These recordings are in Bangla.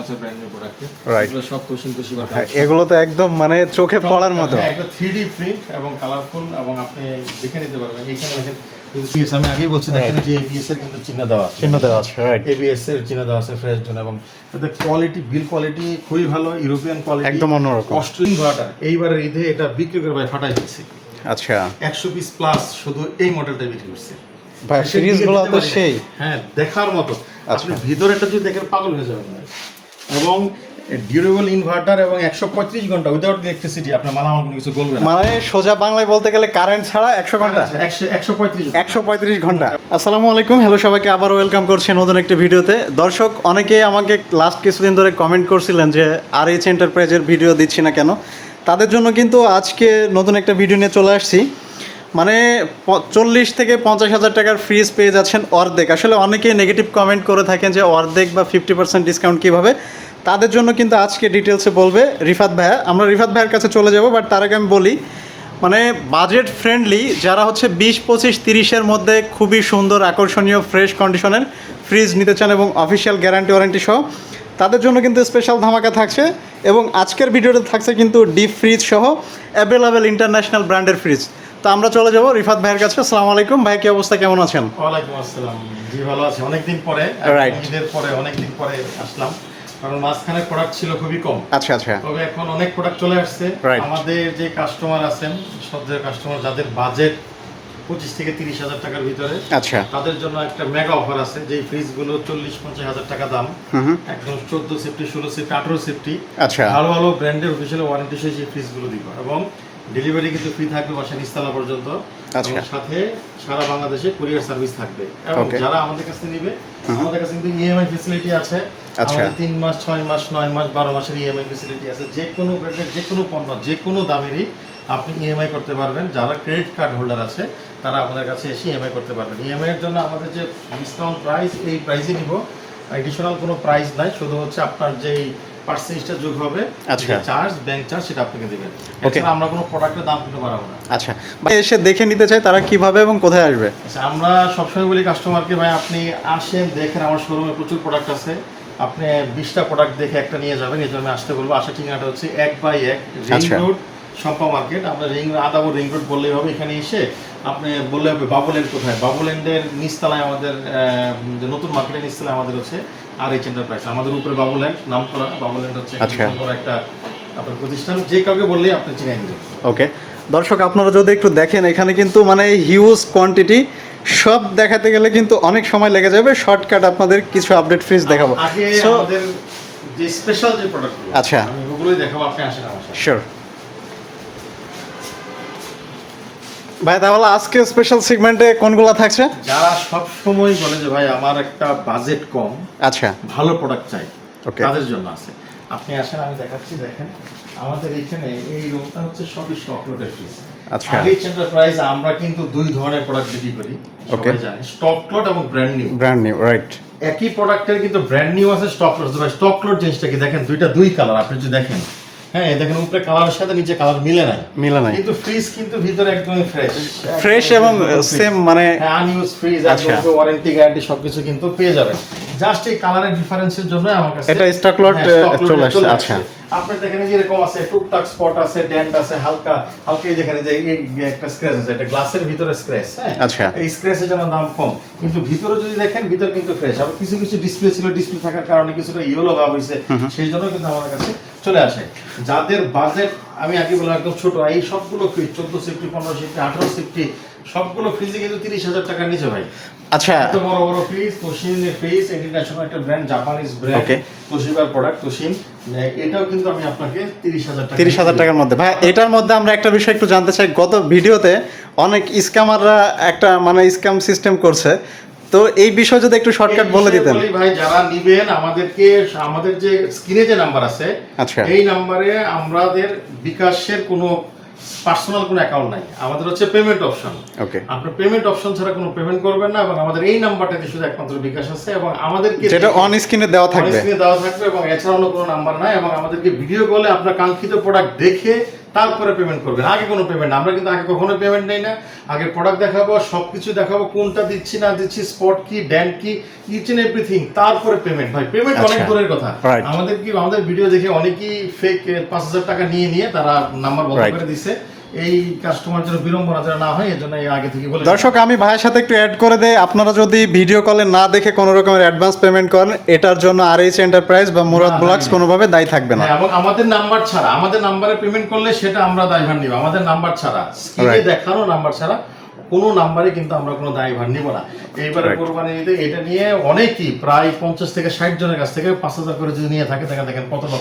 আছে প্রোডাক্টে সব হ্যাঁ, এগুলো তো একদম মানে চোখে পড়ার মতো। হ্যাঁ, 3D প্রিন্ট এবং কালারফুল এবং আপনি দেখে নিতে পারবেন। এখানে দেখেন আমি আগেই বলছি দেখেন যে এবিএস এর কিন্তু চিহ্ন দেওয়া চিহ্ন দেওয়া আছে রাইট এবিএস এর চিহ্ন দেওয়া আছে ফ্রেশ জোন এবং এদের কোয়ালিটি বিল কোয়ালিটি খুবই ভালো ইউরোপিয়ান কোয়ালিটি একদম অন্যরকম। অস্ট্রেলিয়ান ভাটা এইবারের ঈদে এটা বিক্রি করে ভাই ফাটাই দিচ্ছে। আচ্ছা। একশো পিস প্লাস শুধু এই মডেলটা বিক্রি করছে। ভাই সিরিজগুলো তো সেই। হ্যাঁ দেখার মতো। আচ্ছা। আপনি ভিতরেটা যদি দেখেন পাগল হয়ে যাবেন ভাই। এবং ডিউরেবল ইনভার্টার এবং একশো পঁয়ত্রিশ ঘণ্টা উইদাউট ইলেকট্রিসিটি আপনার মালামাল কোনো কিছু বলবে না। মানে সোজা বাংলায় বলতে গেলে কারেন্ট ছাড়া একশো ঘণ্টা? একশো পঁয়ত্রিশ একশো পঁয়ত্রিশ ঘণ্টা। আসসালামু আলাইকুম হ্যালো সবাইকে আবার ওয়েলকাম করছি নতুন একটি ভিডিওতে। দর্শক অনেকে আমাকে লাস্ট কিছুদিন ধরে কমেন্ট করছিলেন যে আর এইচ এন্টারপ্রাইজের ভিডিও দিচ্ছি না কেন? তাদের জন্য কিন্তু আজকে নতুন একটা ভিডিও নিয়ে চলে আসছি। মানে চল্লিশ থেকে পঞ্চাশ হাজার টাকার ফ্রিজ পেয়ে যাচ্ছেন অর্ধেক। আসলে অনেকেই নেগেটিভ কমেন্ট করে থাকেন যে অর্ধেক বা ফিফটি পার্সেন্ট ডিসকাউন্ট কীভাবে। তাদের জন্য কিন্তু আজকে ডিটেলসে বলবে রিফাত ভাইয়া। আমরা রিফাত ভাইয়ের কাছে চলে যাব বাট তার আগে আমি বলি মানে বাজেট ফ্রেন্ডলি যারা হচ্ছে বিশ, পঁচিশ, তিরিশের মধ্যে খুবই সুন্দর, আকর্ষণীয় ফ্রেশ কন্ডিশনের ফ্রিজ নিতে চান এবং অফিসিয়াল গ্যারান্টি ওয়ারেন্টি সহ, তাদের জন্য কিন্তু স্পেশাল ধামাকা থাকছে এবং আজকের ভিডিওতে থাকছে কিন্তু ডিপ ফ্রিজ সহ অ্যাভেলেবেল ইন্টারন্যাশনাল ব্র্যান্ডের ফ্রিজ তো আমরা চলে যাব রিফাত ভাইয়ের কাছে। আসসালামু আলাইকুম। ভাই কি অবস্থা? কেমন আছেন? ওয়ালাইকুম আসসালাম। জি ভালো আছে। অনেকদিন পরে. ঈদের পরে অনেকদিন পরে আসলাম। কারণ মাঝখানে প্রোডাক্ট ছিল খুবই কম। আচ্ছা আচ্ছা। তবে এখন অনেক প্রোডাক্ট চলে আসছে। আমাদের যে কাস্টমার আছেন সদ্যের কাস্টমার যাদের বাজেট পঁচিশ থেকে তিরিশ হাজার টাকার ভিতরে আচ্ছা। তাদের জন্য একটা মেগা অফার আছে যে ফ্রিজগুলো চল্লিশ পঞ্চাশ হাজার টাকা দাম। একদম চোদ্দ সেফটি ষোলো সেফটি আঠারো সেফটি আচ্ছা। ভালো ভালো ব্র্যান্ডের অফিসিয়াল ওয়ারেন্টি সেই ফ্রিজগুলো দিব। এবং ডেলিভারি কিন্তু ফ্রি থাকবে বাসা নিস্তালা পর্যন্ত। আচ্ছা। এবং সাথে সারা বাংলাদেশে কুরিয়ার সার্ভিস থাকবে। এবং যারা আমাদের কাছে নিবে আমাদের কাছে কিন্তু ইএমআই ফেসিলিটি আছে। আচ্ছা। আমাদের তিন মাস ছয় মাস নয় মাস বারো মাসের ইএমআই ফেসিলিটি আছে। যে কোনো ব্র্যান্ডের যে কোনো পণ্য যে কোনো দামেরই আপনি ইএমআই করতে পারবেন। যারা ক্রেডিট কার্ড হোল্ডার আছে তারা আমাদের কাছে এসে ইএমআই করতে পারবেন। ইএমআই এর জন্য আমাদের যে ডিসকাউন্ট প্রাইস এই প্রাইসে নিব। এডিশনাল কোনো প্রাইস নাই। শুধু হচ্ছে আপনার যেই পার্সেন্টেজটা যোগ হবে আচ্ছা। চার্জ ব্যাংক চার্জ সেটা আপনাকে দেবেন Okay. আমরা কোনো প্রোডাক্টের দাম কিন্তু বাড়াবো না। আচ্ছা। ভাই এসে দেখে নিতে চাই তারা কীভাবে এবং কোথায় আসবে? আচ্ছা আমরা সবসময় বলি কাস্টমারকে ভাই আপনি আসেন দেখেন আমার শোরুমে প্রচুর প্রোডাক্ট আছে। আপনি বিশটা প্রোডাক্ট দেখে একটা নিয়ে যাবেন এই জন্য আমি আসতে বলব। আসার ঠিকানাটা হচ্ছে এক বাই এক রিং। রোড শম্পা মার্কেট আমরা রিং আদাবর রিং রোড বললেই হবে এখানে এসে আপনি বললে হবে বাবুল্যান্ড কোথায়? বাবুল্যান্ডের নিচতলায় আমাদের নতুন মার্কেটের নিচতলায় আমাদের হচ্ছে আর এইচ এন্টারপ্রাইজ আমাদের উপরে বাবুল্যান্ড নাম করা বাবুল্যান্ড হচ্ছে আচ্ছা। একটা আপনার প্রতিষ্ঠান। যে কাউকে বললেই আপনি চিনে নেবেন ওকে। দর্শক আপনারা যদি একটু দেখেন এখানে কিন্তু মানে হিউজ কোয়ান্টিটি সব দেখাতে গেলে কিন্তু অনেক সময় লেগে যাবে। শর্টকাট আপনাদের কিছু আপডেট ফ্রিজ দেখাবো। আগে আমাদের যে স্পেশাল যে প্রোডাক্টগুলো আচ্ছা। আমি ওগুলোই দেখাবো আপনি আসেন আমার শিওর ভাই তাহলে আজকে স্পেশাল সেগমেন্টে কোনগুলো থাকছে? যারা সব সময় বলে যে ভাই আমার একটা বাজেট কম আচ্ছা। ভালো প্রোডাক্ট চাই Okay. তাদের জন্য আছে। আপনি আসেন আমি দেখাচ্ছি দেখেন। আমাদের এখানে এই রুমটা হচ্ছে সবই স্টক লোডের ফ্রিজ আচ্ছা। আগে এন্টারপ্রাইজ আমরা কিন্তু দুই ধরনের প্রোডাক্ট বিক্রি করি. সবাই জানে। স্টক লোড এবং brand new brand new right একই প্রোডাক্টের কিন্তু ব্র্যান্ড নিউ আছে স্টক ভাই স্টক লোড জিনিসটা কি? দেখেন দুইটা দুই কালার আপনি যদি দেখেন। হ্যাঁ দেখেন উপরে কালারের সাথে নিচে কালার মিলে নাই। মিলে নাই। কিন্তু ফ্রিজ কিন্তু ভিতরে একদমই ফ্রেশ ফ্রেশ এবং সেম মানে আনইউজ ফ্রিজ আচ্ছা। ওয়ারেন্টি গ্যারান্টি সবকিছু কিন্তু পেয়ে যাবেন। জাস্ট এই কালারের ডিফারেন্সের জন্য আমার কাছে এটা lot, হ্যাঁ, lot চলে আসছে, আচ্ছা। আপনি দেখেন যে এরকম আছে টুকটাক স্পট আছে ডেন্ট আছে হালকা হালকা যেখানে যে একটা স্ক্র্যাচ আছে এটা গ্লাসের ভিতরে স্ক্র্যাচ হ্যাঁ? আচ্ছা। এই স্ক্র্যাচের জন্য দাম কম। কিন্তু ভিতরে যদি দেখেন ভিতর কিন্তু ফ্রেশ আবার কিছু কিছু ডিসপ্লে ছিল ডিসপ্লে থাকার কারণে কিছুটা ইয়েলো ভাব হয়েছে। সেই জন্য কিন্তু আমার কাছে চলে আসে। যাদের বাজেট আমি আগে বললাম একদম ছোট এই সবগুলো ফ্রিজ চোদ্দ সিফটি পনেরো সিফটি আঠারো সিফটি সবগুলো ফ্রিজে কিন্তু তিরিশ হাজার টাকার নিচে ভাই। আচ্ছা। এত বড় বড় ফ্রিজ তোশিনের ফ্রিজ ইন্টারন্যাশনাল একটা ব্র্যান্ড জাপানিজ ব্র্যান্ড. তোশিবার প্রোডাক্ট তোশিন এটাও কিন্তু আমি আপনাকে তিরিশ হাজার টাকা তিরিশ হাজার টাকার মধ্যে। ভাই এটার মধ্যে আমরা একটা বিষয় একটু জানতে চাই। গত ভিডিওতে অনেক স্ক্যামাররা একটা মানে স্ক্যাম সিস্টেম করছে। তো এই বিষয়ে যদি একটু শর্টকাট বিষয়ে দিতেন। ভাই যারা নিবেন আমাদেরকে আমাদের যে স্ক্রিনে যে নাম্বার আছে আচ্ছা। এই নাম্বারে আমাদের বিকাশের কোনো পার্সোনাল কোনো অ্যাকাউন্ট নাই। আমাদের হচ্ছে পেমেন্ট অপশন ওকে আপনার পেমেন্ট অপশন ছাড়া কোনো পেমেন্ট করবেন না এবং আমাদের এই নাম্বারটাতে শুধু একমাত্র বিকাশ আছে এবং আমাদেরকে যেটা অন স্ক্রিনে দেওয়া থাকবে। স্ক্রিনে দেওয়া থাকবে এবং এছাড়া অন্য কোনো নাম্বার নাই এবং আমাদেরকে ভিডিও কলে আপনার কাঙ্ক্ষিত প্রোডাক্ট দেখে তারপরে পেমেন্ট করবেন। আগে কোনো পেমেন্ট আমরা কিন্তু আগে কখনো পেমেন্ট নেই না। আগে প্রোডাক্ট দেখাবো সব কিছু দেখাবো কোনটা দিচ্ছি না দিচ্ছি স্পট কি ড্যান্ড কি ইচ এন্ড এভরিথিং তারপরে পেমেন্ট ভাই পেমেন্ট অনেক আচ্ছা। দূরের কথা। আমাদের কি আমাদের ভিডিও দেখে অনেকেই ফেক পাঁচ হাজার টাকা নিয়ে নিয়ে তারা নাম্বার বন্ধ করে দিছে। এই কাস্টমার যেন বিড়ম্বনা যেন না হয় এজন্য আগে থেকে বলে দর্শক আমি ভাইয়ের সাথে একটু অ্যাড করে দেই। আপনারা যদি ভিডিও কলে না দেখে কোনো রকমের অ্যাডভান্স পেমেন্ট করেন এটার জন্য আর এইচ এন্টারপ্রাইজ বা মুরাদ ব্লগস কোনোভাবে দায়ী থাকবে না। হ্যাঁ, এবং আমাদের নাম্বার ছাড়া আমাদের নাম্বারে পেমেন্ট করলে সেটা আমরা দায়ভার নিব। আমাদের নাম্বার ছাড়া স্ক্রিনে দেখানো নাম্বার ছাড়া কোনো নাম্বারে কিন্তু আমরা কোনো দায়ভার নিব না। এইবারে. কোরবানি ঈদে এটা নিয়ে অনেকেই প্রায় পঞ্চাশ থেকে ষাট জনের কাছ থেকে পাঁচ হাজার করে যদি নিয়ে থাকে দেখেন দেখেন কত টাকা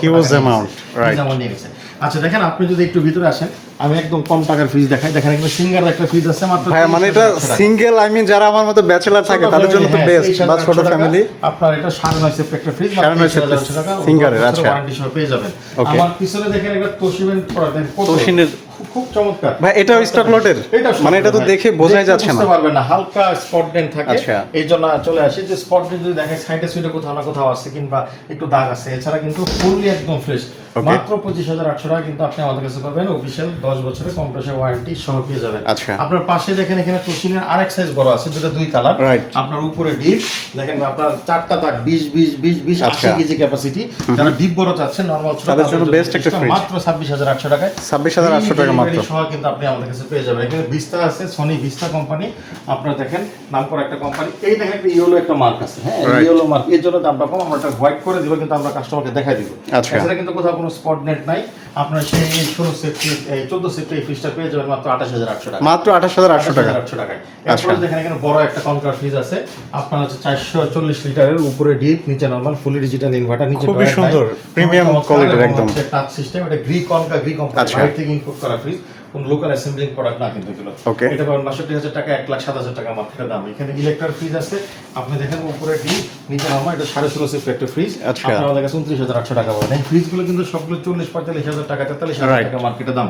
নিয়ে গেছে। আচ্ছা দেখেন আপনি যদি একটু ভিতরে আসেন আমি একদম কম টাকার ফিজ দেখাই। দেখেন এখানে সিঙ্গার একটা ফিজ আছে মাত্র ভাই মানে এটা সিঙ্গেল আই মিন যারা আমার মতো ব্যাচেলার থাকে তাদের জন্য তো বেস্ট হ্যাঁ, বা ছোট ফ্যামিলি আপনার এটা সাড়ে নয় সেফ একটা ফ্রিজ সাড়ে নয় সেফ টাকা। সিঙ্গারের, আচ্ছা। ওয়ারেন্টি সহ পেয়ে যাবেন. আমার পিছনে দেখেন একটা তোশিবেন প্রোডাক্ট দেখেন তোশিনের- খুব- চমৎকার। ভাই এটাও স্টক লটের এটা মানে এটা তো দেখে বোঝাই যাচ্ছে না। বুঝতে পারবেন না হালকা স্পট ডেন্ট থাকে। আচ্ছা। এই জন্য চলে আসে যে স্পট ডেন্ট যদি দেখেন সাইডে সুইডে কোথাও না কোথাও আছে কিংবা একটু দাগ আছে। এছাড়া কিন্তু ফুললি একদম ফ্রেশ. মাত্র পঁচিশ হাজার আটশো টাকা কিন্তু আপনি আমাদের কাছে পাবেন। অফিসিয়াল দশ বছরের কম্প্রেসার ওয়ারেন্টি সহ পেয়ে যাবেন। আচ্ছা। আপনার পাশে দেখেন এখানে তোশিনের আরেক সাইজ বড় আছে দুটো দুই কালার আপনার উপরে ডিপ দেখেন আপনার চারটা তাক বিশ বিশ বিশ বিশ আশি আচ্ছা। কেজি ক্যাপাসিটি যারা ডিপ বড় চাচ্ছেন নর্মাল ছোট তাদের জন্য best একটা fridge। মাত্র ছাব্বিশ হাজার আটশো টাকায়। 26,800 টাকা মাত্র। সহ কিন্তু আপনি আমাদের কাছে পেয়ে যাবেন। এখানে ভিস্তা আছে সনি ভিস্তা কোম্পানি আপনারা দেখেন নাম করা একটা কোম্পানি এই দেখেন একটা ইয়েলো একটা মার্ক আছে হ্যাঁ? ইয়েলো মার্ক এর জন্য দামটা কম আমরা হোয়াইট করে দিব কিন্তু আমরা কাস্টমারকে দেখাই দিব। আচ্ছা। কিন্তু কোথাও কোনো স্পট নেট নাই। আপনার সেই ষোলো সেফটি চোদ্দ সেফটি ফ্রিজটা পেয়ে যাবেন মাত্র আঠাশ হাজার আটশো টাকা মাত্র আঠাশ হাজার আটশো টাকা। আটশো টাকায়। আচ্ছা। এরপরে দেখেন এখানে বড় একটা কনকার ফ্রিজ আছে। আপনার হচ্ছে চারশো চল্লিশ লিটারের উপরে ডিপ নিচে নর্মাল ফুলি ডিজিটাল ইনভার্টার নিচে খুবই সুন্দর, প্রিমিয়াম কোয়ালিটির একদম। টাচ সিস্টেম এটা গ্রি কনকা গ্রি কোম্পানি আচ্ছা। থেকে ইম্পোর্ট করা ফ্রিজ কোন লোকাল অ্যাসেম্বলিং প্রোডাক্ট না কিন্তু এগুলো. এটা পাবেন বাষট্টি হাজার টাকা এক লাখ সাত হাজার টাকা মাত্র দাম। এখানে ইলেকট্রিক ফ্রিজ আছে। আপনি দেখেন উপরে ডিপ নিচে নর্মাল এটা সাড়ে ষোলো সিফট একটা ফ্রিজ আচ্ছা। আপনার আমাদের কাছে উনত্রিশ হাজার আটশো টাকা পাবেন ফ্রিজগুলো কিন্তু সবগুলো চল্লিশ পঁয়তাল্লিশ হাজার টাকা তেতাল্লিশ হাজার টাকা মার্কেটের দাম।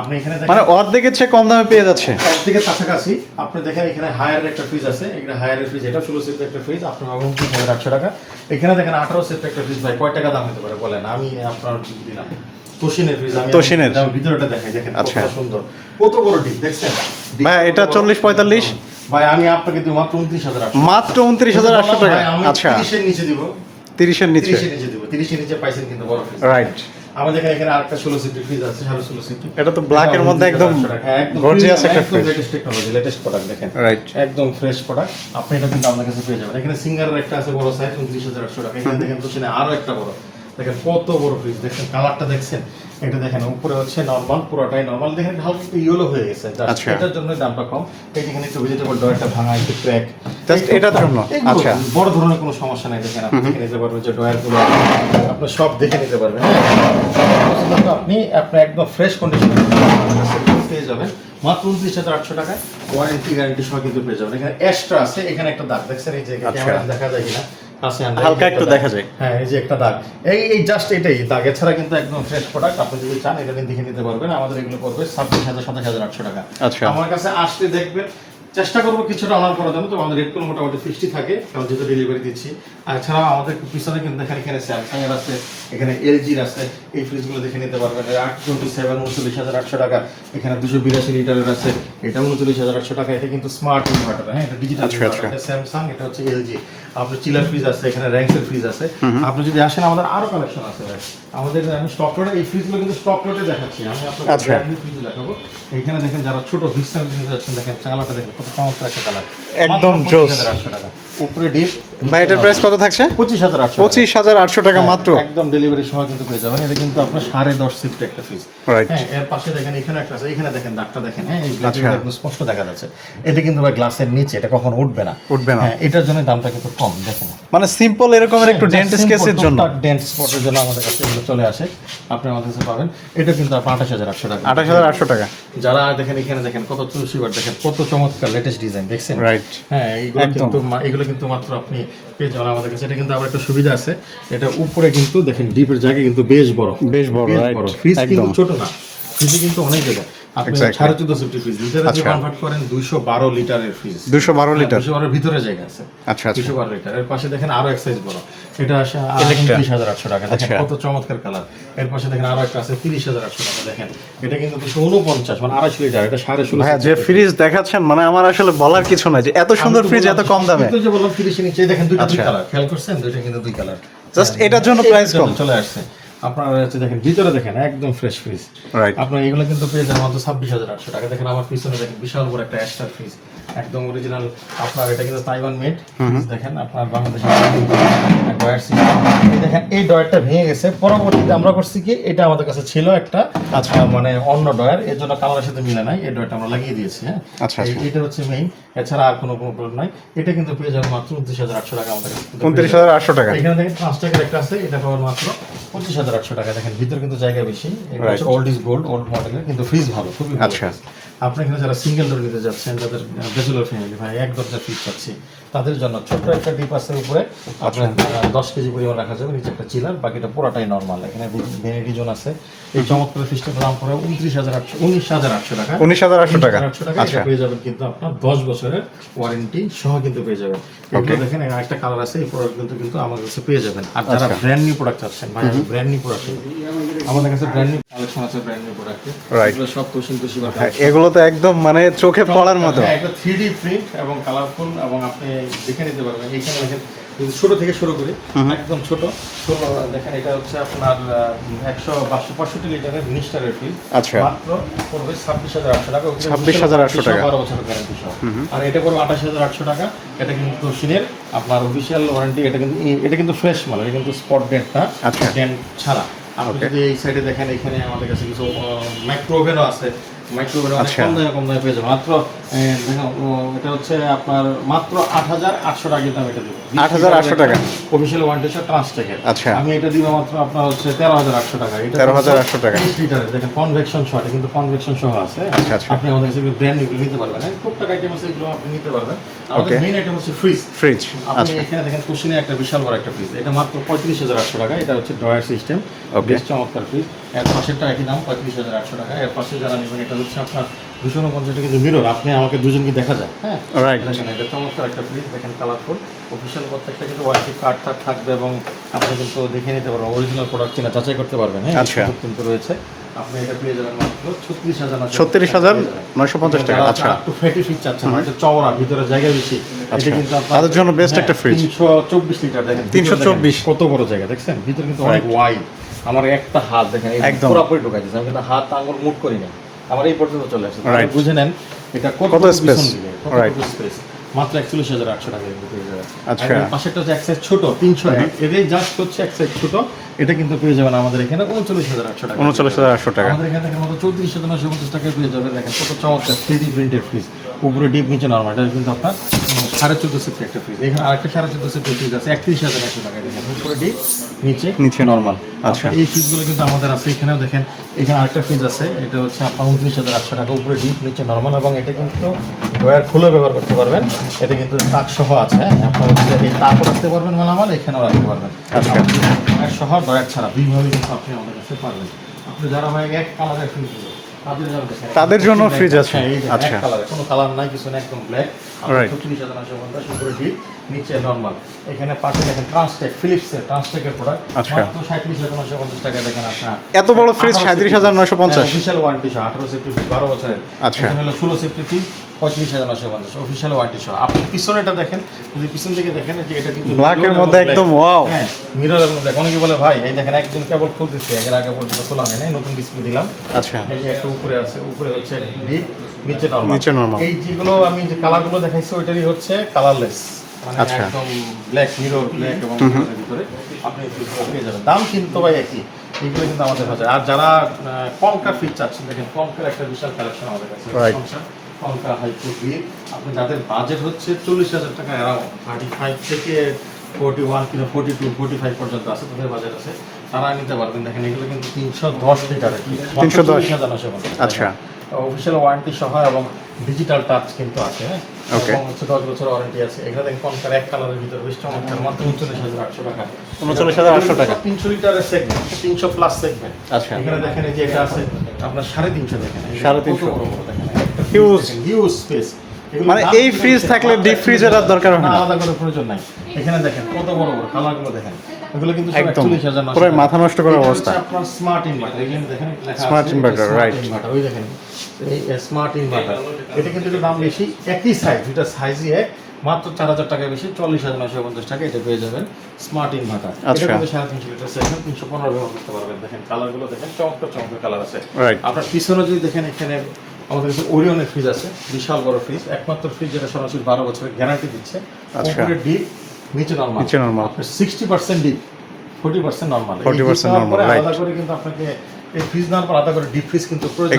আপনি এখানে মানে অর্ধেকের চেয়ে কম দামে পেয়ে যাচ্ছে। থেকে কাছাকাছি। আপনি দেখেন এখানে হায়ার একটা ফ্রিজ আছে। এখানে হায়ারের ফ্রিজ এটা ষোলো সিফট একটা ফ্রিজ আপনার উনত্রিশ হাজার আটশো টাকা। এখানে দেখেন আঠারো সিফট একটা ফ্রিজ ভাই। কয় টাকা দাম হতে পারে বলেন? আমি আপনার দিলাম তোশিনের ফ্রিজ আমি তোশিনের। ভিতরটা দেখাই দেখেন আচ্ছা। কত সুন্দর। কত বড় ডিপ দেখছেন? ভাই, এটা কত বড়? 40 45? ভাই আমি আপনাকে দিব মাত্র উনত্রিশ হাজার আটশো। মাত্র উনত্রিশ হাজার আটশো টাকা। ভাই, আমি আচ্ছা। তিরিশের নিচে দিব। তিরিশের নিচে। তিরিশের নিচে দিব। তিরিশের নিচে পাইছেন কিন্তু বড় ফ্রিজ রাইট আমাদের এখানে এখানে আরেকটা ষোলো সিফটি ফ্রিজ আছে এটা তো black এর মধ্যে একদম একটা। লেটেস্ট টেকনোলজি লেটেস্ট প্রোডাক্ট দেখেন। রাইট একদম ফ্রেশ প্রোডাক্ট আপনি এটা কিন্তু আপনার কাছে পেয়ে যাবেন। এখানে সিঙ্গারের একটা আছে বড় সাইজ উনত্রিশ হাজার আটশো টাকা। এখানে দেখেন তো আরও একটা বড়। দেখেন কত বড় ফ্রিজ দেখেন কালারটা দেখছেন? এটা দেখেন উপরে হচ্ছে নর্মাল পুরোটাই নর্মাল দেখেন হালকা একটু ইয়েলো হয়ে গেছে আচ্ছা। এটার জন্য দামটা কম। এই এখানে একটু ভেজিটেবল ডয়ারটা ভাঙা একটু ক্র্যাক এটার জন্য? আচ্ছা। বড় ধরনের কোনো সমস্যা নাই দেখেন আপনি। দেখে নিতে পারবেন যে ডয়ারগুলো আপনি সব দেখে নিতে পারবেন হ্যাঁ? আপনি আপনি একদম ফ্রেশ কন্ডিশনে পেয়ে যাবেন। মাত্র উনত্রিশ হাজার আটশো টাকায় ওয়ারেন্টি গ্যারান্টি সহ কিন্তু পেয়ে যাবেন। এখানে এক্সট্রা আছে এখানে একটা দাগ দেখছেন? এই যে আচ্ছা। ক্যামেরা দেখা যায় কিনা? আছে হালকা একটু দেখা দাগ। যায়। হ্যাঁ এই যে একটা দাগ। এই এই জাস্ট এটাই দাগ। এছাড়া কিন্তু একদম ফ্রেশ প্রোডাক্ট আপনি যদি চান এটা দেখে নিতে পারবেন। আমাদের এগুলো পড়বে ছাব্বিশ হাজার সাতাশ হাজার আটশো টাকা। আচ্ছা। আমার কাছে আসতে দেখবেন চেষ্টা করব কিছুটা অনার করার জন্য। তো আমাদের রেট কোনো মোটামুটি ফিফটি থাকে। কারণ যেহেতু ডেলিভারি দিচ্ছি আর এছাড়াও আমাদের পিছনে কিন্তু দেখেন এখানে স্যামসাং এর আছে এখানে এলজির আছে এই ফ্রিজগুলো দেখে নিতে পারবেন। আট টোয়েন্টি সেভেন উনচল্লিশ হাজার আটশো টাকা। এখানে দুশো বিরাশি লিটারের আছে এটা উনচল্লিশ হাজার আটশো টাকা। এটা কিন্তু স্মার্ট ইনভার্টার হ্যাঁ এটা ডিজিটাল আচ্ছা, আচ্ছা। স্যামসাং এটা হচ্ছে এলজি। আপনার চিলার ফ্রিজ আছে এখানে র্যাঙ্কসের ফ্রিজ আছে। আপনি যদি আসেন আমাদের আরও কালেকশন আছে ভাই। আমাদের আমি স্টক রোডে এই ফ্রিজগুলো কিন্তু স্টক রোডে দেখাচ্ছি। আমি আপনাকে আচ্ছা। brand new fridge দেখাবো। এখানে দেখেন যারা ছোট ভিস্তার নিতে যাচ্ছেন দেখেন চালাটা দেখেন কত চমৎকার একটা কালার একদম জোস। টাকা। উপরে ডিপ ভাই এটার প্রাইস কত থাকছে? পঁচিশ হাজার আটশো পঁচিশ হাজার আটশো টাকা মাত্র। একদম ডেলিভারি সময় কিন্তু পেয়ে যাবেন। এটা কিন্তু আপনার সাড়ে দশ সিফট একটা ফ্রিজ Right. হ্যাঁ এর পাশে দেখেন এখানে একটা আছে এখানে দেখেন দাগটা দেখেন। হ্যাঁ এই আচ্ছা। glass একদম স্পষ্ট দেখা যাচ্ছে। এটা কিন্তু ভাই গ্লাসের নিচে এটা কখনো উঠবে না। উঠবে না। হ্যাঁ এটার জন্য দামটা কিন্তু কম দেখেন। মানে সিম্পল এরকমের একটু ডেন্ট স্কেচের জন্য। ডেন্ট স্পটের জন্য আমাদের কাছে এগুলো চলে আসে। আপনি আমাদের কাছে পাবেন। এটা কিন্তু আপনার আঠাশ হাজার আটশো টাকা। আঠাশ হাজার আটশো টাকা। যারা দেখেন এখানে দেখেন কত তুলসীবার দেখেন কত চমৎকার লেটেস্ট ডিজাইন দেখছেন? রাইট হ্যাঁ একদম। কিন্তু এগুলো কিন্তু মাত্র আপনি পেয়ে যাবেন আমাদের কাছে। এটা কিন্তু আবার একটা সুবিধা আছে। এটা উপরে কিন্তু দেখেন ডিপের জায়গা কিন্তু বেশ বড়। বেশ বড়, বড়। ফ্রিজ কিন্তু ছোট না। ফ্রিজে কিন্তু অনেক জায়গা ফ্রিজ লিটারে আচ্ছা। কনভার্ট করেন দুইশো বারো লিটারের ফ্রিজ দুশো বারো লিটার। দুশো বারোর ভিতরে জায়গা আছে। আচ্ছা আচ্ছা। দুশো বারো লিটার। এর পাশে দেখেন আরও এক সাইজ বড়। এটা আসে Electra। হাজার আটশো টাকা। দেখেন। কত চমৎকার কালার। এর পাশে দেখেন আরও একটা আছে তিরিশ হাজার আটশো টাকা। দেখেন এটা কিন্তু দুশো উনপঞ্চাশ মানে আড়াইশো লিটার। এটা সাড়ে ষোলো ভাইয়া যে ফ্রিজ দেখাচ্ছেন মানে আমার আসলে বলার কিছু নাই যে এত সুন্দর ফ্রিজ এত কম দামে। যে বললাম তিরিশের নিচে দেখেন দুইটা দুই। কালার। খেয়াল করছেন? দুইটা কিন্তু দুই কালার। Just এটার জন্য price কম। চলে আসছে। আপনারা হচ্ছে দেখেন ভিতরে দেখেন একদম ফ্রেশ ফ্রিজ আপনার এগুলো কিন্তু পেয়ে যাবেন মাত্র ছাব্বিশ হাজার আটশো টাকা। দেখেন আমার পিছনে দেখেন বিশাল বড় একটা অ্যাস্টার ফ্রিজ একদম অরিজিনাল আপনার এটা কিন্তু তাইওয়ান মেড দেখেন আপনার বাংলাদেশে ডয়ার সিস্টেম। এই দেখেন এই ডয়ারটা ভেঙে গেছে। পরবর্তীতে আমরা করছি কি এটা আমাদের কাছে ছিল একটা আচ্ছা মানে অন্য ডয়ার এর জন্য কালারের সাথে মিলে নাই। এই ডয়ারটা আমরা লাগিয়ে দিয়েছি হ্যাঁ। আচ্ছা, আচ্ছা। এটা হচ্ছে মেইন এছাড়া আর কোনো কোনো প্রবলেম নাই। এটা কিন্তু পেয়ে যাবেন মাত্র উনত্রিশ হাজার আটশো টাকা আমাদের কাছে। উনত্রিশ হাজার আটশো টাকা। এখানে দেখেন পাঁচ টাকার একটা আছে। এটা পাবেন মাত্র পঁচিশ হাজার আটশো টাকা। দেখেন ভিতরে কিন্তু জায়গা বেশি। Right. Old is gold old মডেলের কিন্তু ফ্রিজ ভালো খুবই আচ্ছা। আপনি এখানে যারা সিঙ্গেল ডোর যাচ্ছেন যাদের ব্যাচেলর ফ্যামিলি ভাই এক দরজা ফিট চাচ্ছি তাদের জন্য ছোট্ট একটা ডিপ আছে উপরে। আপনার দশ কেজি পরিমাণ রাখা যাবে নিচে একটা চিলার বাকিটা পুরোটাই নর্মাল এখানে ভ্যানিটি জোন আছে। এই চমৎকার ফ্রিজটার দাম পড়ে উনত্রিশ হাজার আটশো উনিশ হাজার আটশো টাকা। উনিশ হাজার আটশো টাকা। আটশো টাকা আচ্ছা। এটা পেয়ে যাবেন কিন্তু আপনার দশ বছরের ওয়ারেন্টি সহ কিন্তু পেয়ে যাবেন। এগুলো দেখেন এর একটা কালার আছে এই প্রোডাক্ট কিন্তু কিন্তু আমার কাছে পেয়ে যাবেন। আর যারা আচ্ছা। ব্র্যান্ড নিউ প্রোডাক্ট চাচ্ছেন ভাই ব্র্যান্ড নিউ প্রোডাক্ট আমাদের কাছে ব্র্যান্ড নিউ কালেকশন আছে ব্র্যান্ড নিউ প্রোডাক্টের Right. এগুলো সব কুশিন কুশিবা হ্যাঁ, এগুলো তো একদম মানে চোখে পড়ার মতো। একটা থ্রি ডি প্রিন্ট এবং কালারফুল এবং আপনি দেখে নিতে পারবেন। এইখানে দেখেন ছোট থেকে শুরু করি। একদম ছোট। ছোট দেখেন এটা হচ্ছে আপনার একশো বাষট্টি পঁয়ষট্টি লিটারের মিনিস্টারের ফ্রিজ আচ্ছা। মাত্র পড়বে ছাব্বিশ হাজার আটশো টাকা। 26,800 টাকা। বারো বছরের গ্যারান্টি সহ। আর এটা পড়বে আঠাশ হাজার আটশো টাকা। এটা কিন্তু তোশিনের আপনার অফিসিয়াল ওয়ারেন্টি এটা কিন্তু এটা কিন্তু ফ্রেশ মাল এটা কিন্তু স্পট ডেটটা আচ্ছা। ডেন্ট ছাড়া। আপনি Okay. যদি এই সাইডে দেখেন এখানে আমাদের কাছে কিছু মাইক্রো ওভেনও আছে। অনেক আচ্ছা। কম দামে কম দামে পেয়ে যাবেন মাত্র এ, দেখুন ও, এটা হচ্ছে আপনার মাত্র আট হাজার আটশো টাকা কিন্তু এটা দেবো। 8,800 টাকা। অফিসিয়াল ওয়ারেন্টি ট্রান্সটেকের আচ্ছা। আমি এটা দিব মাত্র আপনার হচ্ছে তেরো হাজার আটশো টাকা। এটা 13,800 টাকা। লিটারের দেখেন কনভেকশন সহ কিন্তু কনভেকশন সহ আছে। আচ্ছা, আচ্ছা। আপনি আমাদের কাছে ব্র্যান্ড এগুলো নিতে পারবেন। হ্যাঁ, টুকটাক আইটেম আছে এগুলো আপনি নিতে পারবেন। আমাদের মেইন আইটেম হচ্ছে ফ্রিজ ফ্রিজ আপনি এখানে দেখেন কুশিনে একটা বিশাল বড় একটা ফ্রিজ এটা মাত্র পঁয়ত্রিশ হাজার আটশো টাকা। এটা হচ্ছে ড্রয়ার সিস্টেম বেশ চমৎকার ফ্রিজ এর পাশেরটা একই দাম পঁয়ত্রিশ হাজার আটশো টাকা। এর পাশে যারা নেবেন এটা হচ্ছে আপনার দুশো উনপঞ্চাশ টাকা কিন্তু মিরর আপনি আমাকে দুজনকে দেখা যায়? হ্যাঁ. দেখেন এটা চমৎকার একটা ফ্রিজ দেখেন কালারফুল অফিসিয়াল প্রত্যেকটা কিন্তু ওয়ারেন্টি কার্ড টার্ড থাকবে এবং আপনি কিন্তু দেখে নিতে পারবেন অরিজিনাল প্রোডাক্ট কিনা যাচাই করতে পারবেন। হ্যাঁ আচ্ছা। কিন্তু রয়েছে। আপনি এটা পেয়ে যাবেন মাত্র ছত্রিশ হাজার 36,950 টাকা, আচ্ছা। একটু ফ্যাটি চাচ্ছেন চওড়া ভিতরে জায়গা বেশি। এটা আচ্ছা। কিন্তু তাদের জন্য best একটা fridge। তিনশো চব্বিশ লিটার দেখেন 324 ভিতরে দেখেন কত বড় জায়গা দেখছেন? ভিতরে কিন্তু অনেক ওয়াইড আমার একটা হাত দেখেন একদম। পুরোপুরি ঢুকাই দিয়েছে আমি কিন্তু হাত আঙুল মুট করি না আমার এই পর্যন্ত চলে আসছে. বুঝে নেন এটা কত কত space? Right. স্পেস মাত্র একচল্লিশ হাজার আটশো টাকা আচ্ছা। পাশেরটা হচ্ছে এক সাইজ ছোট তিনশো এক এদের জাস্ট হচ্ছে এক সাইজ ছোট এটা কিন্তু পেয়ে যাবেন আমাদের এখানে উনচল্লিশ হাজার আটশো টাকা উনচল্লিশ হাজার আটশো টাকা আমাদের এখানে মতো চৌত্রিশ হাজার নশো পঞ্চাশ টাকায় পেয়ে যাবেন দেখেন কত চমৎকার থ্রি ডি প্রিন্টেড ফ্রিজ উপরে ডিপ নিচে নর্মাল এটা কিন্তু আপনার সাড়ে চোদ্দ সিফটি একটা ফ্রিজ এখানে আরেকটা সাড়ে চোদ্দ সিফটি ফ্রিজ আছে একত্রিশ হাজার একশো টাকায় দেখেন। ডিপ নিচে? নিচে নর্মাল আচ্ছা। এই ফ্রিজগুলো কিন্তু আমাদের আছে এখানেও দেখেন এখানে আরেকটা ফ্রিজ আছে এটা হচ্ছে আপনার উনত্রিশ হাজার আটশো টাকা উপরে ডিপ নিচে নর্মাল এবং এটা কিন্তু ডয়ার খুলে ব্যবহার করতে পারবেন। এটা কিন্তু তাক সহ আছে হ্যাঁ আপনার হচ্ছে এই তাকও রাখতে পারবেন মালামাল এখানেও রাখতে পারবেন। আচ্ছা। ডয়ার সহ ডয়ার ছাড়া দুইভাবে কিন্তু আপনি আমাদের কাছে পারবেন। আপনি যারা ভাই এক কালারের ফ্রিজ তাদের জন্য ফ্রিজ আছে। হ্যাঁ, আচ্ছা। কোনো কালার নাই কিছু না একদম ব্ল্যাক রাইট চল্লিশ হাজার নশো পঞ্চাশ উপরে ডিপ নিচে নর্মাল এখানে পাশে দেখেন ট্রান্সটেক ফিলিপসের ট্রান্সটেকের প্রোডাক্ট আচ্ছা। সাঁত্রিশ হাজার নশো পঞ্চাশ টাকা দেখেন আপনার। এত বড় ফ্রিজ সাঁত্রিশ হাজার নশো পঞ্চাশ। অফিসিয়াল ওয়ারেন্টি সহ আঠারো সেফটি বারো বছরের। আচ্ছা। এখানে হলো ষোলো সেফটি ফি পঁয়ত্রিশ হাজার নশো পঞ্চাশ অফিসিয়াল ওয়ারেন্টি সহ আপনি পিছনেটা দেখেন যদি পিছন দিকে দেখেন যে এটা কিন্তু মধ্যে একদম wow। হ্যাঁ black। অনেকে বলে ভাই এই দেখেন কেবল খুলতেছে এর আগে পর্যন্ত খোলা হয় নাই নতুন ডিসপ্লে দিলাম। আচ্ছা। এই যে একটা উপরে আছে উপরে হচ্ছে ডিপ নিচে নরমাল নিচে। এই যেগুলো আমি যে কালারগুলো দেখাইছি ওইটারই হচ্ছে কালারলেস মানে আচ্ছা। একদম ব্ল্যাক মিরর ব্ল্যাক এবং ভিতরে আপনি পেয়ে যাবেন। দাম কিন্তু ভাই একই। এগুলো কিন্তু আমাদের কাছে আর যারা কমকার ফিট চাচ্ছেন দেখেন কনকার একটা বিশাল কালেকশন আমাদের কাছে। Right. কনকা হাইকো দিয়ে আপনি যাদের বাজেট হচ্ছে চল্লিশ হাজার টাকা অ্যারাউন্ড থার্টি ফাইভ থেকে forty one kilo forty two forty five পর্যন্ত আছে তাদের বাজেট আছে তারা নিতে পারবেন। দেখেন এগুলো কিন্তু তিনশো দশ লিটার 310 আচ্ছা। অফিসিয়াল ওয়ারেন্টি সহ এবং ডিজিটাল টাচ কিন্তু আছে হ্যাঁ? এবং হচ্ছে দশ বছর ওয়ারেন্টি আছে। এখানে দেখেন কনকার এক কালারের ভিতরে বেশ চমৎকার। মাত্র উনচল্লিশ হাজার আটশো টাকা। উনচল্লিশ হাজার আটশো টাকা। তিনশো লিটারের সেগমেন্ট তিনশো প্লাস সেগমেন্ট আচ্ছা। এখানে দেখেন এই যে এটা আছে আপনার সাড়ে তিনশো দেখেন। সাড়ে তিনশো। Huge. হিউজ স্পেস মানে এই fridge থাকলে freezer আর দরকার হয় না। আলাদা করে প্রয়োজন নাই। এখানে দেখেন কত বড় বড় কালারগুলো দেখেন। এগুলো কিন্তু একদম। পুরো মাথা নষ্ট করার অবস্থা। আপনার স্মার্ট ইনভার্টার এখানে দেখেন লেখা Smart আছে, inverter, smart right. inverter, ওই দেখেন এই স্মার্ট ইনভার্টার এটা কিন্তু দাম বেশি। একই সাইজ দুটা সাইজই এক। মাত্র চার হাজার টাকা বেশি চল্লিশ হাজার পঞ্চাশ টাকা এটা পেয়ে যাবেন স্মার্ট ইনভার্টার এটা আচ্ছা। কিন্তু সাড়ে তিনশো লিটার সেখানে তিনশো পনেরো ব্যবহার করতে পারবেন। দেখেন কালারগুলো দেখেন চমৎকার চমৎকার কালার আছে। আপনার পিছনে যদি দেখেন এখানে আমাদের কাছে ওরিয়নের ফ্রিজ আছে বিশাল বড় ফ্রিজ একমাত্র ফ্রিজ যেটা সরাসরি বারো বছরের গ্যারান্টি দিচ্ছে আচ্ছা। উপরে ডিপ নিচে নর্মাল নিচে। আপনার sixty percent deep forty percent normal 40% normal, right. আলাদা করে কিন্তু আপনাকে এই ফ্রিজ নেওয়ার পর আলাদা করে ডিপ ফ্রিজ কিন্তু প্রয়োজন।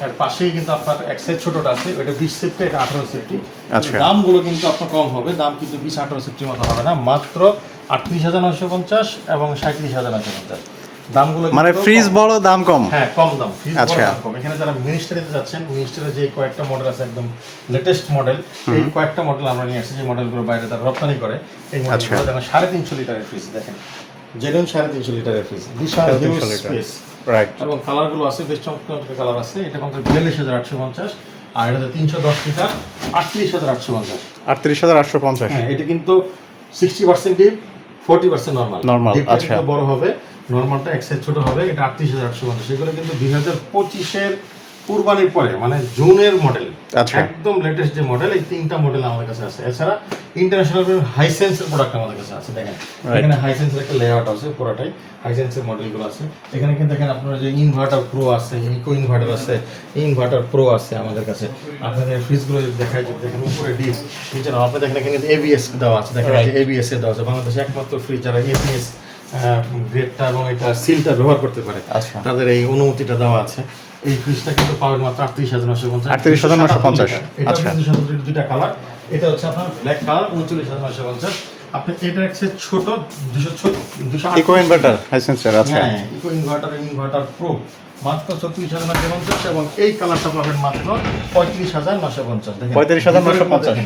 তার পাশেই কিন্তু আপনার এক সাইড ছোটটা আছে ওটা বিশ সেফটি এটা আঠারো সেফটি আচ্ছা। দামগুলো কিন্তু আপনার কম হবে দাম কিন্তু বিশ আঠারো সেফটির মতো হবে না মাত্র আটত্রিশ হাজার নশো পঞ্চাশ এবং সাঁত্রিশ হাজার নশো পঞ্চাশ দামগুলো মানে ফ্রিজ বড় দাম কম? হ্যাঁ কম দাম। ফ্রিজ আচ্ছা। বড় দাম কম। এখানে যারা মিনিস্টারিতে যাচ্ছেন মিনিস্টারের যে কয়েকটা মডেল আছে একদম লেটেস্ট মডেল এই কয়েকটা মডেল আমরা নিয়ে আসছি যে মডেলগুলো বাইরে তারা রপ্তানি করে। এই আচ্ছা। মডেলগুলো দেখেন সাড়ে তিনশো লিটারের ফ্রিজ দেখেন। জেনুইন সাড়ে তিনশো লিটারের ফ্রিজ বিশাল 350 স্পেস রাইট এবং কালারগুলো আছে বেশ চমৎকার কালার আছে। এটা কিন্তু বিয়াল্লিশ হাজার আটশো পঞ্চাশ। আর এটাতে তিনশো দশ লিটার আটত্রিশ হাজার আটশো পঞ্চাশ। আটত্রিশ হাজার আটশো পঞ্চাশ। হ্যাঁ এটা কিন্তু sixty percent deep forty percent normal Normal, আচ্ছা। বড় হবে। নর্মালটা এক সাইজ ছোট হবে এটা আটত্রিশ হাজার আটশো পঞ্চাশ। এগুলো কিন্তু দুই হাজার পঁচিশের কুরবানির পরে মানে জুনের মডেল আচ্ছা। একদম লেটেস্ট যে মডেল এই তিনটা মডেল আমাদের কাছে আছে। এছাড়া ইন্টারন্যাশনাল হাইসেন্সের প্রোডাক্ট আমাদের কাছে আছে দেখেন। এখানে হাইসেন্সের একটা লেআউট আছে পুরোটাই হাইসেন্সের মডেলগুলো আছে। এখানে কিন্তু দেখেন আপনার যে ইনভার্টার প্রো আছে ইকো ইনভার্টার আছে ইনভার্টার প্রো আছে আমাদের কাছে। আপনাদের ফ্রিজগুলো দেখায় যদি দেখেন উপরে ডিস নিচে আপনি দেখেন এখানে এবিএস দেওয়া আছে দেখেন এবিএস এর দেওয়া আছে। বাংলাদেশে একমাত্র ফ্রিজ যারা এবিএস গ্রেডটা এবং এটা সিলটা ব্যবহার করতে পারে। আচ্ছা। তাদের এই অনুমতিটা দেওয়া আছে। এই ফ্রিজটা কিন্তু পাবেন মাত্র আটত্রিশ হাজার নশো পঞ্চাশ। 38,950 এটা আচ্ছা। কিন্তু সাধারণত দুইটা কালার এটা হচ্ছে আপনার ব্ল্যাক কালার উনচল্লিশ হাজার নশো পঞ্চাশ। আপনি এটা হচ্ছে ছোট দুশো ছোট দুশো ইকো ইনভার্টার হাইসেন্সের আচ্ছা। হ্যাঁ ইকো ইনভার্টার ইনভার্টার প্রো মাত্র চৌত্রিশ হাজার নশো পঞ্চাশ এবং এই কালারটা পাবেন মাত্র পঁয়ত্রিশ হাজার নশো পঞ্চাশ। 35,950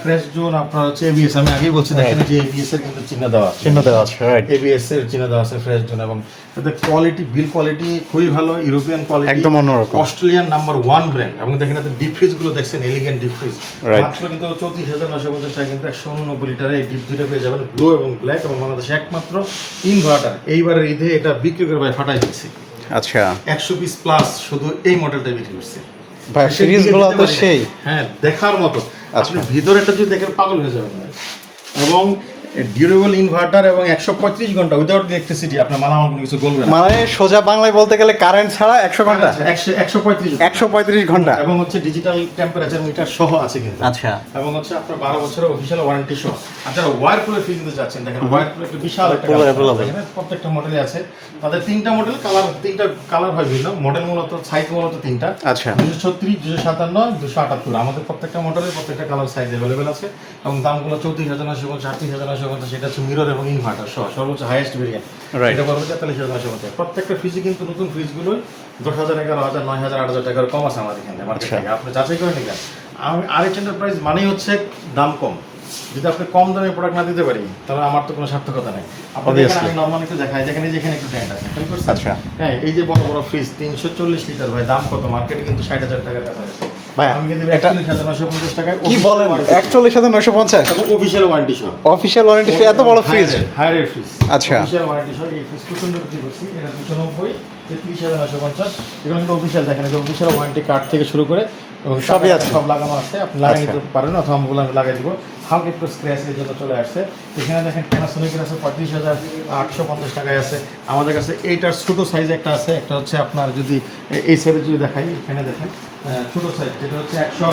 ফ্রেশ জোন আপনার হচ্ছে এবিএস আমি আগেই বলছি দেখেন যে এবিএস এর কিন্তু চিহ্ন দেওয়া আছে। চিহ্ন দেওয়া আছে রাইট এবিএস এর চিহ্ন দেওয়া আছে ফ্রেশ জোন এবং এতে কোয়ালিটি বিল কোয়ালিটি খুবই ভালো ইউরোপিয়ান কোয়ালিটি একদম অন্যরকম। অস্ট্রেলিয়ান নাম্বার ওয়ান ব্র্যান্ড এবং দেখেন এতে ডিপ ফ্রিজগুলো দেখছেন এলিগেন্ট ডিপ ফ্রিজ মাত্র কিন্তু চৌত্রিশ হাজার নশো পঞ্চাশ টাকা কিন্তু একশো উননব্বই লিটারে এই ডিপ দুইটা পেয়ে যাবেন ব্লু এবং ব্ল্যাক এবং বাংলাদেশে একমাত্র ইনভার্টার এইবারের ঈদে এটা বিক্রি করে ভাই ফাটাই দিচ্ছে আচ্ছা। একশো পিস প্লাস শুধু এই মডেলটা বিক্রি করছে। ভাই সে সিরিজগুলো তো সেই। হ্যাঁ দেখার মতো। আপনি ভিতরেটা যদি দেখেন পাগল হয়ে যাবেন। এবং ডিউরেবল ইনভার্টার এবং একশো পঁয়ত্রিশ ঘণ্টা উইদাউট ইলেকট্রিসিটি আপনার মালামাল কোনো কিছু বলবে না। মানে সোজা বাংলায় বলতে গেলে কারেন্ট ছাড়া একশো ঘণ্টা? একশো পঁয়ত্রিশ একশো পঁয়ত্রিশ ঘণ্টা। এবং হচ্ছে ডিজিটাল টেম্পারেচার মিটার সহ আছে কিন্তু। আচ্ছা। এবং হচ্ছে আপনার বারো বছরের অফিসিয়াল ওয়ারেন্টি সহ। আর যারা ওয়ার কুলার ফ্রিজ নিতে যাচ্ছেন দেখেন ওয়ার কুলার একটা বিশাল একটা প্রত্যেকটা মডেলে আছে। তাদের তিনটা মডেল কালার তিনটা কালার হয় ভিন্ন। মডেল মূলত সাইজ মূলত তিনটা। আচ্ছা। দুশো ছত্রিশ দুশো সাতান্ন দুশো আটাত্তর। আমাদের প্রত্যেকটা মডেলের প্রত্যেকটা কালার সাইজ অ্যাভেলেবেল আছে। এবং দামগুলো চৌত্রিশ হাজার নশো আটত্রিশ হাজার নশো পঞ্চাশ সেটা হচ্ছে মিরর এবং ইনভার্টার সহ সর্বোচ্চ হাইয়েস্ট ভেরিয়েন্ট এটা পড়বে তেতাল্লিশ হাজার নশো পঞ্চাশ প্রত্যেকটা ফ্রিজে কিন্তু নতুন ফ্রিজগুলো দশ হাজার এগারো হাজার নয় হাজার আট হাজার টাকার কম আছে আমাদের এখানে মার্কেট আচ্ছা। থেকে। আপনি যাচাই করে নিলেন আমি আরেক এন্টারপ্রাইজ মানেই হচ্ছে দাম কম। যদি আপনি কম দামে প্রোডাক্ট না দিতে পারি তাহলে আমার তো কোনো সার্থকতা নেই। আপনাদের আমি নর্মাল একটু দেখাই যেখানে যেখানে একটু ব্র্যান্ড আছে। আচ্ছা। হ্যাঁ এই যে বড় বড় ফ্রিজ তিনশো চল্লিশ লিটার ভাই দাম কত? মার্কেটে কিন্তু ষাট হাজার টাকার কাছাকাছি। একচল্লিশ হাজার পঞ্চাশ টাকায় কি বলেন? একচল্লিশ হাজার নয়শো পঞ্চাশ অফিসিয়াল ওয়ারেন্টি সহ অফিসিয়াল ওয়ারেন্টি এত বড় ফ্রিজ হায়ারের ফ্রিজ আচ্ছা। অফিসিয়াল ওয়ারেন্টি সহ এই ফ্রিজ প্রচণ্ড বিক্রি করছি এটা দুশো নব্বই তেত্রিশ হাজার নশো পঞ্চাশ। এগুলো কিন্তু অফিসিয়াল দেখেন অফিসিয়াল ওয়ারেন্টি কার্ড থেকে শুরু করে এবং সবই আছে। সব লাগানো আছে। আপনি লাগাই আচ্ছা। নিতে পারেন অথবা আমি লাগাই দিব। হালকা একটু স্ক্র্যাচ যত চলে আসছে। এখানে দেখেন প্যানাসোনিকের আছে পঁয়ত্রিশ হাজার আটশো পঞ্চাশ টাকায় আছে। আমাদের কাছে এইটার ছোটো সাইজ একটা আছে একটা হচ্ছে আপনার যদি এই সাইডে যদি দেখাই এখানে দেখেন। ছোটো সাইজ যেটা হচ্ছে একশো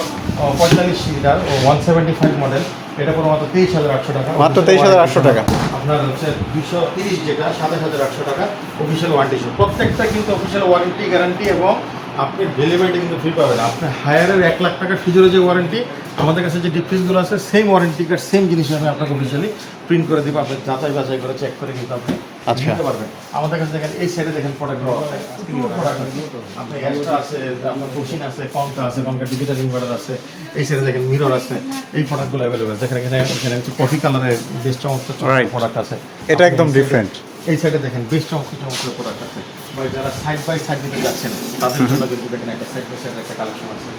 পঁয়তাল্লিশ লিটার ও ওয়ান সেভেন্টি ফাইভ মডেল এটা পুরো মাত্র তেইশ হাজার আটশো টাকা। মাত্র 23,800 টাকা। আপনার হচ্ছে দুশো তিরিশ যেটা সাতাশ হাজার আটশো টাকা অফিসিয়াল ওয়ারেন্টি প্রত্যেকটা কিন্তু অফিসিয়াল ওয়ারেন্টি গ্যারান্টি এবং আপনি ডেলিভারিটি কিন্তু ফ্রি পাবেন। আপনি হায়ারের এক লাখ টাকার ফ্রিজের যে ওয়ারেন্টি আমাদের কাছে যে ডিপ ফ্রিজগুলো আছে সেম ওয়ারেন্টি কার্ড সেম জিনিস আমি আপনাকে অফিসিয়ালি প্রিন্ট করে দিব। আপনি যাচাই বাছাই করে চেক করে কিন্তু আপনি আচ্ছা। নিতে পারবেন। আমাদের কাছে দেখেন এই সাইডে দেখেন প্রোডাক্টগুলো আপনি এক্সট্রা আছে আপনার কোচিন আছে কনকা আছে কনকা ডিজিটাল ইনভার্টার আছে এই সাইডে দেখেন মিরর আছে এই প্রোডাক্টগুলো অ্যাভেলেবেল দেখেন এখানে এখানে হচ্ছে কফি কালারের বেশ চমৎকার. প্রোডাক্ট আছে। এটা একদম ডিফারেন্ট এই সাইডে দেখেন বেশ চমৎকার চমৎকার প্রোডাক্ট আছে। বা যারা সাইড বাই সাইড নিতে যাচ্ছেন তাদের জন্য কিন্তু দেখেন একটা সাইড বাই সাইড একটা কালেকশন আছে।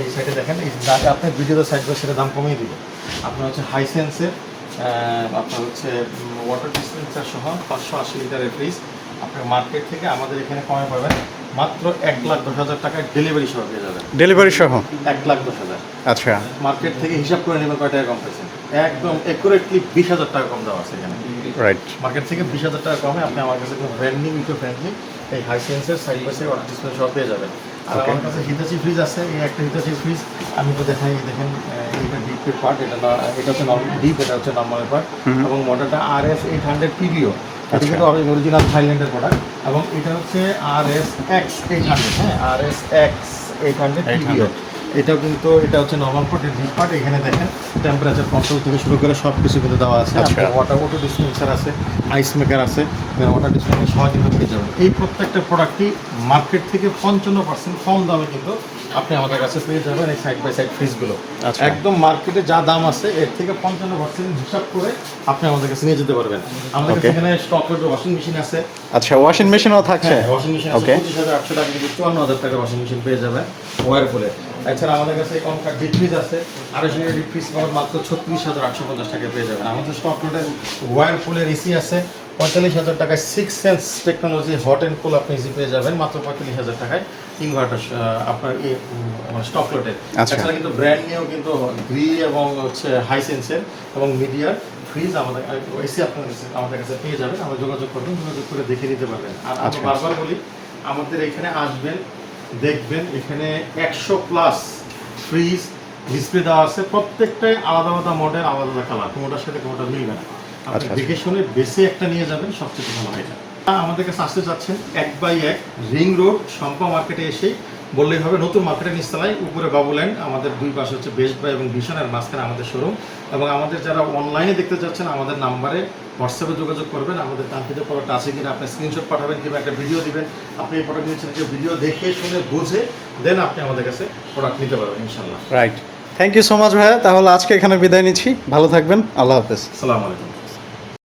এই সাইডে দেখেন এই দাগে আপনার ভিডিওতে সাইড বাই সাইডের দাম কমিয়ে দিবে। আপনার হচ্ছে হাই সেন্সের আপনার হচ্ছে ওয়াটার ডিসপেন্সার সহ পাঁচশো আশি লিটারের ফ্রিজ আপনার মার্কেট থেকে আমাদের এখানে কমে পাবেন মাত্র এক লাখ দশ হাজার টাকায় ডেলিভারি সহ পেয়ে যাবেন। ডেলিভারি সহ? এক লাখ দশ হাজার। আচ্ছা। মার্কেট থেকে হিসাব করে নেবেন কয় টাকা কম পাইছেন। একদম একুরেটলি বিশ হাজার টাকা কম দেওয়া আছে এখানে। রাইট মার্কেট থেকে বিশ হাজার টাকা কমে আপনি আমার কাছে কোনো ব্র্যান্ডিং ইকো ফ্রেন্ডলি এই high সেন্সের side by side water display সব পেয়ে যাবেন। আর আমার কাছে হিতাচি ফ্রিজ আছে এই একটা হিতাচি ফ্রিজ আমি তো দেখাই দেখেন এইটা ডিপের পার্ট এটা না এটা হচ্ছে ডিপ এটা হচ্ছে নর্মাল পার্ট এবং মডেলটা R S eight hundred P B O. কিন্তু অরিজিনাল থাইল্যান্ডের প্রোডাক্ট এবং এটা হচ্ছে R S X eight hundred হ্যাঁ? R S X eight hundred এটাও কিন্তু এটা হচ্ছে নর্মাল পার্ট ডিপ পার্ট এখানে দেখেন টেম্পারেচার কন্ট্রোল থেকে শুরু করে সব কিছু কিন্তু দেওয়া আছে। ওয়াটার ওটো ডিসপেন্সার আছে আইস মেকার আছে ওয়াটার ডিসপেন্সার সহ কিন্তু পেয়ে যাবেন। এই প্রত্যেকটা প্রোডাক্টই মার্কেট থেকে পঞ্চান্ন পার্সেন্ট কম দামে কিন্তু আপনি আমাদের কাছে পেয়ে যাবেন এই সাইড বাই সাইড ফ্রিজগুলো। একদম মার্কেটে যা দাম আছে এর থেকে পঞ্চান্ন পার্সেন্ট হিসাব করে আপনি আমাদের কাছে নিয়ে যেতে পারবেন। আমাদের কাছে এখানে স্টক ওয়াশিং মেশিন আছে আচ্ছা ওয়াশিং মেশিনও থাকছে। ওয়াশিং মেশিন আছে পঁচিশ হাজার আটশো টাকা কিন্তু চুয়ান্ন হাজার টাকা ওয়াশিং মেশিন পেয়ে যাবেন। ওয়ারপুলে এছাড়া আমাদের কাছে কনকার ডিপ ফ্রিজ আছে আড়াইশো ডিপ ফ্রিজ পাওয়ার মাত্র ছত্রিশ হাজার আটশো পঞ্চাশ টাকা পেয়ে যাবেন আমাদের স্টক রোডে ওয়ারপুলের এসি আছে পঁয়তাল্লিশ হাজার টাকায় six sense technology hot and cool আপনি ইজি পেয়ে যাবেন মাত্র পঁয়তাল্লিশ হাজার টাকায় ইনভার্টার আপনার স্টক লোটে। এছাড়া কিন্তু ব্র্যান্ড নিয়েও কিন্তু গ্রি এবং হচ্ছে হাই সেন্সের এবং মিডিয়ার ফ্রিজ আমাদের এসি আপনার আমাদের কাছে পেয়ে যাবেন আমরা যোগাযোগ করবেন যোগাযোগ করে দেখে নিতে পারবেন আর আমরা আচ্ছা। বারবার বলি আমাদের এখানে আসবেন দেখবেন এখানে একশো প্লাস ফ্রিজ ডিসপ্লে দেওয়া আছে। প্রত্যেকটাই আলাদা আলাদা মডেল আলাদা আলাদা কালার কোনোটার সাথে কোনোটা মিলবে না। আপনি। দেখে শুনে বেশি একটা নিয়ে যাবেন সবচেয়ে ভালো হয় আমাদের কাছে আসতে চাচ্ছেন এক বাই এক রিং রোড শম্পা মার্কেটে এসেই। বললেই হবে নতুন মার্কেটের নিচতলায় উপরে বাবুল্যান্ড আমাদের দুই পাশে হচ্ছে বেস্ট বাই এবং ভীষণ আর মাঝখানে আমাদের শোরুম এবং আমাদের যারা অনলাইনে দেখতে চাচ্ছেন আমাদের নাম্বারে হোয়াটসঅ্যাপে যোগাযোগ করবেন। আমাদের কাঙ্ক্ষিত প্রোডাক্ট আছে কিনা আপনি স্ক্রিনশট পাঠাবেন কিংবা একটা ভিডিও দিবেন। আপনি এই প্রোডাক্ট নিচ্ছেন যে ভিডিও দেখে শুনে বুঝে দেন আপনি আমাদের কাছে প্রোডাক্ট নিতে পারবেন ইনশাল্লাহ right thank you so much ভাইয়া। তাহলে আজকে এখানে বিদায় নিচ্ছি। ভালো থাকবেন। আল্লাহ হাফেজ। আসসালামু আলাইকুম।